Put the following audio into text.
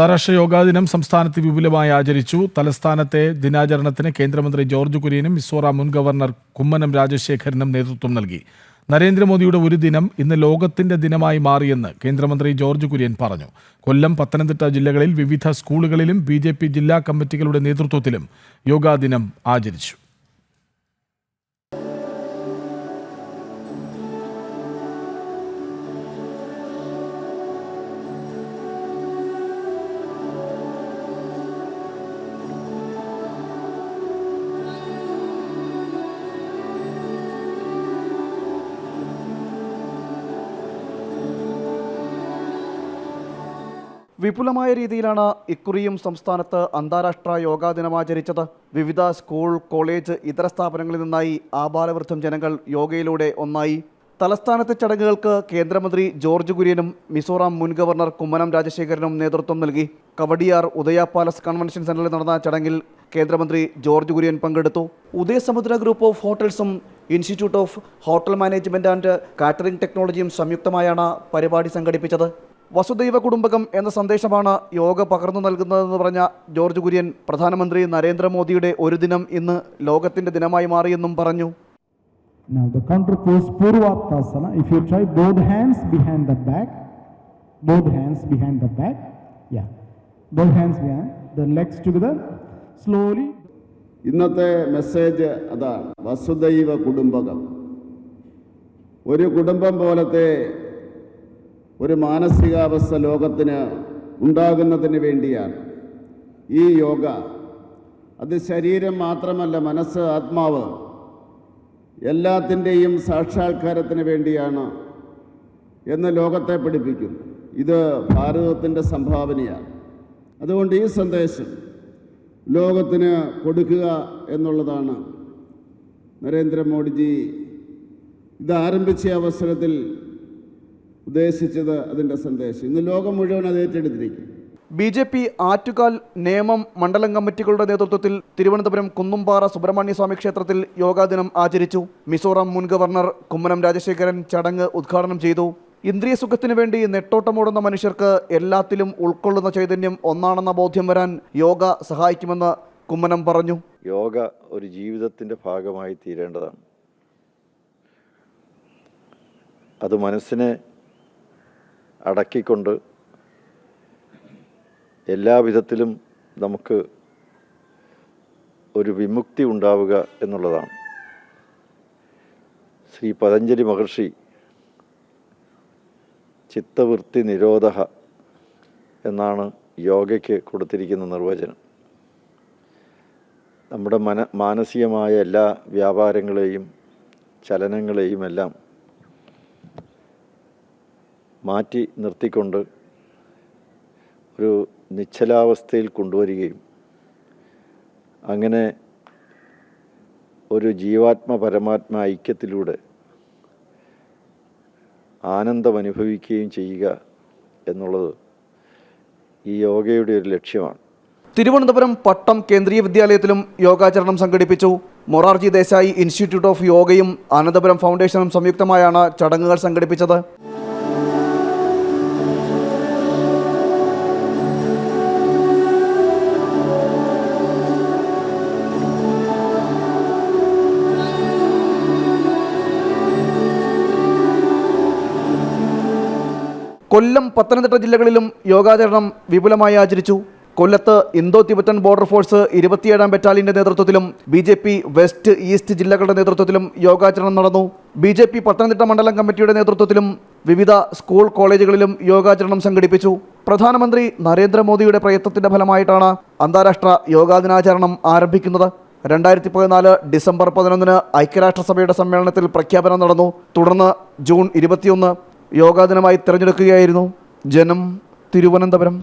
അന്താരാഷ്ട്ര യോഗാ ദിനം സംസ്ഥാനത്ത് വിപുലമായി ആചരിച്ചു. തലസ്ഥാനത്തെ ദിനാചരണത്തിന് കേന്ദ്രമന്ത്രി ജോർജ് കുര്യനും മിസോറാം മുൻ ഗവർണർ കുമ്മനം രാജശേഖരനും നേതൃത്വം നൽകി. നരേന്ദ്രമോദിയുടെ ഒരു ദിനം ഇന്ന് ലോകത്തിന്റെ ദിനമായി മാറിയെന്ന് കേന്ദ്രമന്ത്രി ജോർജ് കുര്യൻ പറഞ്ഞു. കൊല്ലം പത്തനംതിട്ട ജില്ലകളിൽ വിവിധ സ്കൂളുകളിലും ബി ജില്ലാ കമ്മിറ്റികളുടെ നേതൃത്വത്തിലും യോഗാ ദിനം ആചരിച്ചു. വിപുലമായ രീതിയിലാണ് ഇക്കുറിയും സംസ്ഥാനത്ത് അന്താരാഷ്ട്ര യോഗാ ദിനം ആചരിച്ചത് വിവിധ സ്കൂൾ കോളേജ് ഇതര സ്ഥാപനങ്ങളിൽ നിന്നായി ആബാലവൃദ്ധം ജനങ്ങൾ യോഗയിലൂടെ ഒന്നായി. തലസ്ഥാനത്തെ ചടങ്ങുകൾക്ക് കേന്ദ്രമന്ത്രി ജോർജ് കുര്യനും മിസോറാം മുൻ ഗവർണർ കുമ്മനം രാജശേഖരനും നേതൃത്വം നൽകി. കവടിയാർ ഉദയ പാലസ് കൺവെൻഷൻ സെന്ററിൽ നടന്ന ചടങ്ങിൽ കേന്ദ്രമന്ത്രി ജോർജ് കുര്യൻ പങ്കെടുത്തു. Udayasamudra group of ഹോട്ടൽസും institute of hotel management and catering ടെക്നോളജിയും സംയുക്തമായാണ് പരിപാടി സംഘടിപ്പിച്ചത്. വസുദൈവ കുടുംബകം എന്ന സന്ദേശമാണ് യോഗ പകർന്നു നൽകുന്നതെന്ന് പറഞ്ഞ ജോർജ് കുര്യൻ പ്രധാനമന്ത്രി നരേന്ദ്രമോദിയുടെ ഒരു ദിനം ഇന്ന് ലോകത്തിന്റെ ദിനമായി മാറിയെന്നും പറഞ്ഞു. ഇന്നത്തെ മെസ്സേജ് അതാണ് വസുദൈവ കുടുംബകം. ഒരു കുടുംബം പോലത്തെ ഒരു മാനസികാവസ്ഥ ലോകത്തിന് ഉണ്ടാകുന്നതിന് വേണ്ടിയാണ്. ഈ യോഗ അത് ശരീരം മാത്രമല്ല മനസ്സ് ആത്മാവ് എല്ലാത്തിന്റെയും സാക്ഷാത്കാരത്തിന് വേണ്ടിയാണ് എന്ന് ലോകത്തെ പഠിപ്പിക്കുന്നു. ഇത് ഭാരതത്തിന്റെ സംഭാവനയാണ്. അതുകൊണ്ട് ഈ സന്ദേശം ലോകത്തിന് കൊടുക്കുക എന്നുള്ളതാണ് നരേന്ദ്രമോദിജി ഇത് ആരംഭിച്ച അവസരത്തിൽ ഉദ്ദേശിച്ചത് അതിന്റെ സന്ദേശം. ഇന്ന് ലോകം മുഴുവൻ അത് ഏറ്റെടുത്തിരിക്കും. B J P Attukal Nemom മണ്ഡലം കമ്മിറ്റികളുടെ നേതൃത്വത്തിൽ തിരുവനന്തപുരം കുന്നുംപാറ സുബ്രഹ്മണ്യ സ്വാമി ക്ഷേത്രത്തിൽ യോഗാദിനം ആചരിച്ചു. മിസോറാം മുൻ ഗവർണർ കുമ്മനം രാജശേഖരൻ ചടങ്ങ് ഉദ്ഘാടനം ചെയ്തു. ഇന്ദ്രിയ സുഖത്തിനു വേണ്ടി നെട്ടോട്ടമോടുന്ന മനുഷ്യർക്ക് എല്ലാത്തിലും ഉൾക്കൊള്ളുന്ന ചൈതന്യം ഒന്നാണെന്ന ബോധ്യം വരാൻ യോഗ സഹായിക്കുമെന്ന് കുമ്മനം പറഞ്ഞു. യോഗ ഒരു ജീവിതത്തിന്റെ ഭാഗമായി തീരേണ്ടതാണ്. അത് മനസ്സിനെ അടക്കിക്കൊണ്ട് എല്ലാവിധത്തിലും നമുക്ക് ഒരു വിമുക്തി ഉണ്ടാവുക എന്നുള്ളതാണ്. ശ്രീ പതഞ്ജലി മഹർഷി ചിത്തവൃത്തി നിരോധ എന്നാണ് യോഗയ്ക്ക് കൊടുത്തിരിക്കുന്ന നിർവചനം. നമ്മുടെ മന മാനസികമായ എല്ലാ വ്യാപാരങ്ങളെയും ചലനങ്ങളെയും എല്ലാം മാറ്റി നിർത്തിക്കൊണ്ട് ഒരു നിശ്ചലാവസ്ഥയിൽ കൊണ്ടുവരികയും അങ്ങനെ ഒരു ജീവാത്മ പരമാത്മ ഐക്യത്തിലൂടെ ആനന്ദം അനുഭവിക്കുകയും ചെയ്യുക എന്നുള്ളത് ഈ യോഗയുടെ ഒരു ലക്ഷ്യമാണ്. തിരുവനന്തപുരം പട്ടം കേന്ദ്രീയ വിദ്യാലയത്തിലും യോഗാചരണം സംഘടിപ്പിച്ചു. മൊറാർജി ദേശായി ഇൻസ്റ്റിറ്റ്യൂട്ട് ഓഫ് യോഗയും അനന്തപുരം ഫൗണ്ടേഷനും സംയുക്തമായാണ് ചടങ്ങുകൾ സംഘടിപ്പിച്ചത്. കൊല്ലം പത്തനംതിട്ട ജില്ലകളിലും യോഗാചരണം വിപുലമായി ആചരിച്ചു. കൊല്ലത്ത് ഇന്തോ തിബറ്റൻ ബോർഡർ ഫോഴ്സ് ഇരുപത്തിയേഴാം ബറ്റാലിയന്റെ നേതൃത്വത്തിലും B J P west east ജില്ലകളുടെ നേതൃത്വത്തിലും യോഗാചരണം നടന്നു. ബി ജെ പി പത്തനംതിട്ട മണ്ഡലം കമ്മിറ്റിയുടെ നേതൃത്വത്തിലും വിവിധ സ്കൂൾ കോളേജുകളിലും യോഗാചരണം സംഘടിപ്പിച്ചു. പ്രധാനമന്ത്രി നരേന്ദ്രമോദിയുടെ പ്രയത്നത്തിന്റെ ഫലമായിട്ടാണ് അന്താരാഷ്ട്ര യോഗാ ദിനാചരണം ആരംഭിക്കുന്നത്. രണ്ടായിരത്തി പതിനാല് ഡിസംബർ പതിനൊന്നിന് ഐക്യരാഷ്ട്രസഭയുടെ സമ്മേളനത്തിൽ പ്രഖ്യാപനം നടന്നു. തുടർന്ന് ജൂൺ ഇരുപത്തിയൊന്ന് യോഗാ ദിനമായി തിരഞ്ഞെടുക്കുകയായിരുന്നു. ജനം തിരുവനന്തപുരം.